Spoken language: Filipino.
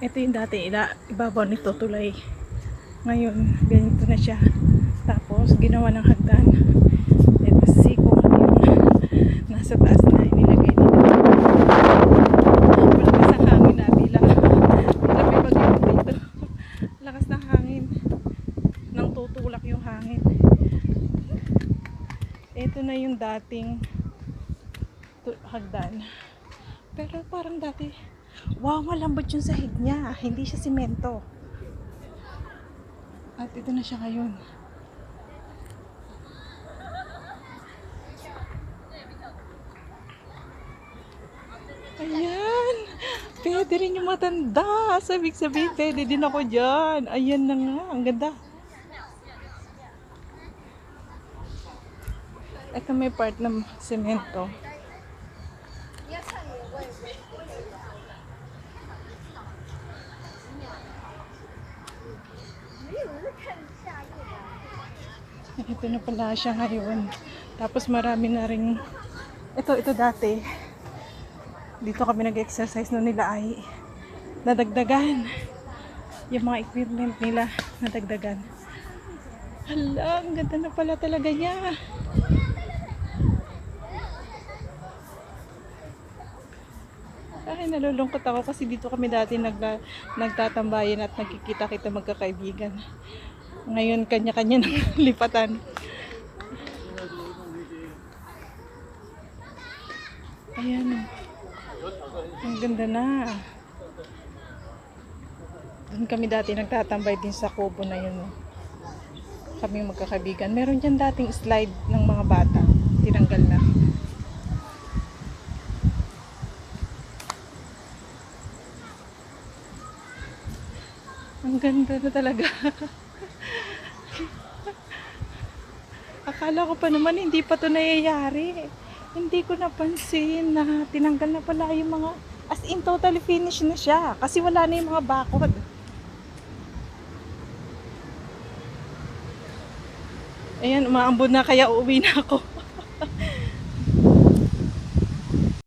Ito yung dati, ila, ibabaw nito tulay. Ngayon, ganito na siya. Tapos, ginawa ng hagdan. Ito si kung ano yung nasa taas na inilagay nila. Malakas ang hangin na bila. Bila may bagyo dito. Lakas ng hangin. Nang tutulak yung hangin. Ito na yung dating hagdan. Pero parang dati, wow, malambot yung sahig niya. Hindi siya simento. At ito na siya ngayon. Ayan. Pwede rin yung matanda. Sabig sabihin, pwede din ako dyan. Ayan na nga. Ang ganda. Ito may part ng semento. Ito na pala siya ngayon. Tapos marami na rin. Ito, ito dati. Dito kami nag-exercise no nila ay nadagdagan. Yung mga equipment nila nadagdagan. Hala, ang ganda na pala talaga niya. Ay, nalulungkot ako kasi dito kami dati nagla, nagtatambayan at nagkikita kita magkakaibigan. Ngayon, kanya-kanya ng lipatan. Ayan. Ang ganda na. Doon kami dati nagtatambay din sa kubo na yun. Kami magkakaibigan. Meron dyan dating slide ng mga bata. Tinanggal na. Ang ganda na talaga. Akala ko pa naman hindi pa to nangyayari. Hindi ko napansin na tinanggal na pala yung mga as in totally finished na siya kasi wala na yung mga bakod. Ayan, umaambon na kaya uuwi na ako.